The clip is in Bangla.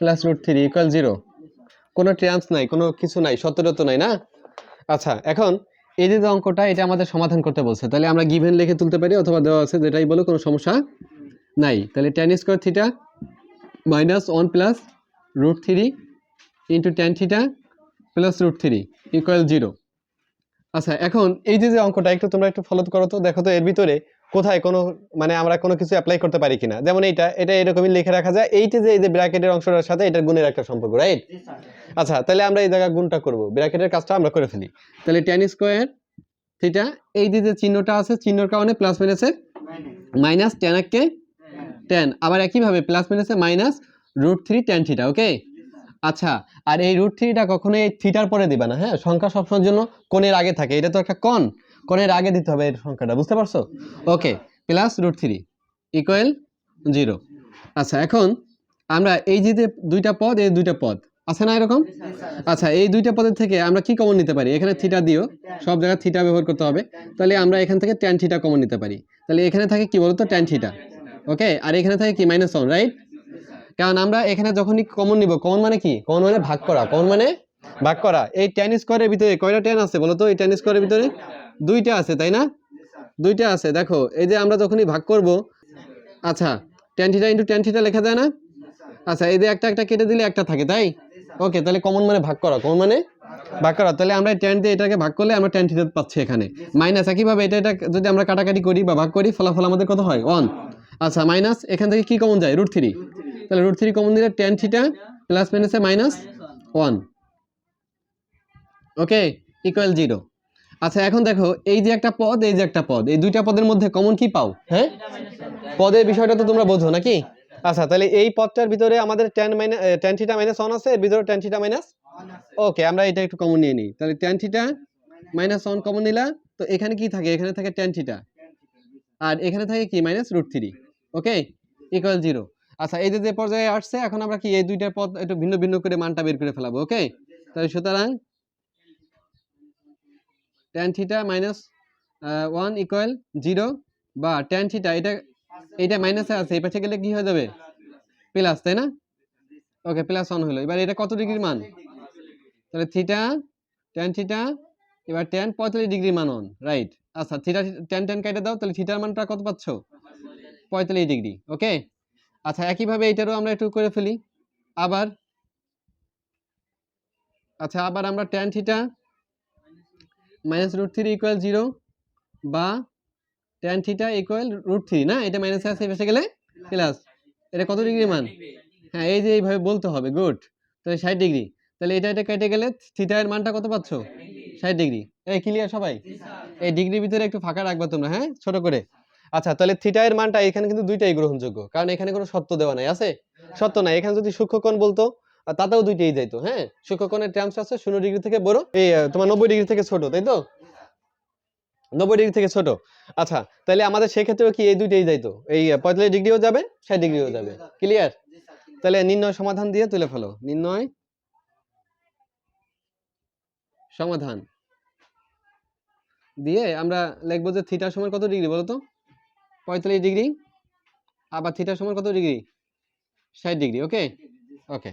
Plus root three equal zero কোনো ট্রান্স নাই, কোনো কিছু নাই সত্যরত নাই না? আচ্ছা এখন এই যে যে অঙ্কটা, এটা আমাদের সমাধান করতে বলছে। তাহলে আমরা গিভেন লিখে তুলতে পারি, অথবা দেওয়া আছে, যেটাই বলো, কোনো সমস্যা নাই। তাহলে tan square theta minus one plus root three into tan theta plus root three equal zero আচ্ছা এখন এই যে যে অঙ্কটা, একটু তোমরা একটু ফলো করো তো। দেখো তো, এর ভিতরে কোথায় কোনো মানে আমরা কোনো কিছু অ্যাপ্লাই করতে পারি কিনা? যেমন এইটা এটা এরকমই লিখে রাখা যায়। এইটা যে এই যে ব্র্যাকেটের অংশটার সাথে এটার গুণের একটা সম্পর্ক রাইট আচ্ছা তাহলে আমরা এই জায়গায় গুণটা করব। ব্র্যাকেটের কাজটা আমরা করে ফেলি। তাহলে টেন স্কোয়ার থিটা এই যে যে চিহ্নটা আছে চিহ্নর কারণে প্লাস মাইনাসে মাইনাস টেন এককে টেন আবার একইভাবে প্লাস মাইনাসে minus root three tan theta okay আচ্ছা আর এই রুট থ্রিটা কখনো এই থিটার পরে দিবা না হ্যাঁ? সংখ্যা সবসময়ের জন্য কোণের আগে থাকে, এটা তো একটা কন কোণের আগে দিতে হবে এর সংখ্যাটা, বুঝতে পারছ? Okay plus root three equal zero আচ্ছা এখন আমরা এই যে যে দুইটা পদ, এই দুইটা পদ, আছে না এরকম? আচ্ছা এই দুইটা পদের থেকে আমরা কি কমন নিতে পারি? এখানে থিটা দিও, সব জায়গায় থিটা ব্যবহার করতে হবে। তাহলে আমরা এখান থেকে ট্যান থিটা কমন নিতে পারি। তাহলে এখানে থাকে কি বলতো? ট্যান থিটা ওকে আর এখানে থাকে কি? মাইনাস ওয়ান রাইট কারণ আমরা এখানে যখনই কমন নিব কমন মানে কি? কমন মানে ভাগ করা। কমন মানে ভাগ করা। এই টেন স্কোয়ারের ভিতরে কয়টা টেন আছে বলো তো এই টেন স্কোয়ারের ভিতরে দুইটা আছে, তাই না? দুইটা আছে। দেখো, এই যে আমরা যখনই ভাগ করব আচ্ছা tan theta into tan theta লেখা যায় না? আচ্ছা এই যে একটা একটা কেটে দিলে একটা থাকে, তাই? ওকে তাহলে কমন মানে ভাগ করা। কমন মানে ভাগ করা। তাহলে আমরা টেন দিয়ে এটাকে ভাগ করলে আমরা টেন থিটা পাচ্ছি এখানে। মাইনাস একইভাবে এটা এটা যদি আমরা কাটাকাটি করি বা ভাগ করি, ফলাফল আমাদের কত হয়? ওয়ান আচ্ছা মাইনাস এখান থেকে কি কমন যায়? রুট থ্রি তাহলে রুট থ্রি কমন দিলে টেন থিটা প্লাস মাইনাসে minus one okay equal zero আচ্ছা এখন দেখো, এই যে একটা পদ, এই যে একটা পদ, এই দুইটা পদের মধ্যে কমন কি পাও? হ্যাঁ? পদের বিষয়টা তো তোমরা বোঝো নাকি? আচ্ছা তাহলে এই পদটার ভিতরে আমাদের tan minus tan theta minus one আছে, এর ভিতরে টেন থিটা মাইনাস ওকে আমরা এটা একটু কমন নিয়ে নিই। তাহলে tan theta minus one common নিলা, তো এখানে কি থাকে? এখানে থাকে টেন থিটা আর এখানে থাকে কি? Minus root three okay equal zero আচ্ছা এই যে যে পর্যায়ে আসছে, এখন আমরা কি এই দুইটা পদ একটু ভিন্ন ভিন্ন করে মানটা বের করে ফেলাবো ওকে তাহলে সুতরাং tan theta minus one equal zero বা টেন থিটা এটা এটা মাইনাসে আছে, এই পাশে গেলে কি হয়ে যাবে? প্লাস তাই না? ওকে প্লাস ওয়ান হলো। এবার এটা কত ডিগ্রির মান? তাহলে থিটা টেন থিটা এবার টেন পঁয়তাল্লিশ ডিগ্রি মান অন রাইট আচ্ছা থিটা টেন টেন কেটে দাও, তাহলে থিটার মানটা কত পাচ্ছ? পঁয়তাল্লিশ ডিগ্রি ওকে আচ্ছা একইভাবে এটারও আমরা একটু করে ফেলি। আবার আচ্ছা আবার আমরা tan theta minus root three equal zero বা tan theta equal root three না? এটা মাইনাসে আছে এসে গেলে প্লাস এটা কত ডিগ্রি মান? হ্যাঁ এই যে এইভাবে বলতে হবে গুড তাহলে ষাট ডিগ্রি তাহলে এটা এটা কেটে গেলে থিটা এর মানটা কত পাচ্ছ? ষাট ডিগ্রি এই ক্লিয়ার সবাই? এই ডিগ্রির ভিতরে একটু ফাঁকা রাখবা তোমরা হ্যাঁ? ছোট করে। আচ্ছা তাহলে থিটা এর মানটা এখানে কিন্তু দুইটাই গ্রহণযোগ্য, কারণ এখানে কোনো সত্য দেওয়া নাই, আছে? সত্য নাই, এখানে যদি সূক্ষ্মকোণ বলতো তাতেও দুইটাই যাইতো হ্যাঁ? সূক্ষ্মকোণের টার্মস আছে শূন্য ডিগ্রি থেকে বড়, এই তোমার নব্বই ডিগ্রি থেকে ছোট, তাই তো? নব্বই ডিগ্রি থেকে ছোট। আচ্ছা তাহলে আমাদের সেক্ষেত্রেও কি এই দুইটাই যাইতো? এই পঁয়তাল্লিশ ডিগ্রিও যাবে, ষাট ডিগ্রিও যাবে ক্লিয়ার তাহলে নির্ণয় সমাধান দিয়ে তুলে ফেলো, নির্ণয় সমাধান। দিয়ে আমরা লিখব যে থিটার সমান কত ডিগ্রি বলো তো পঁয়তাল্লিশ ডিগ্রি আবার থিটার সমান কত ডিগ্রি ষাট ডিগ্রি ওকে ওকে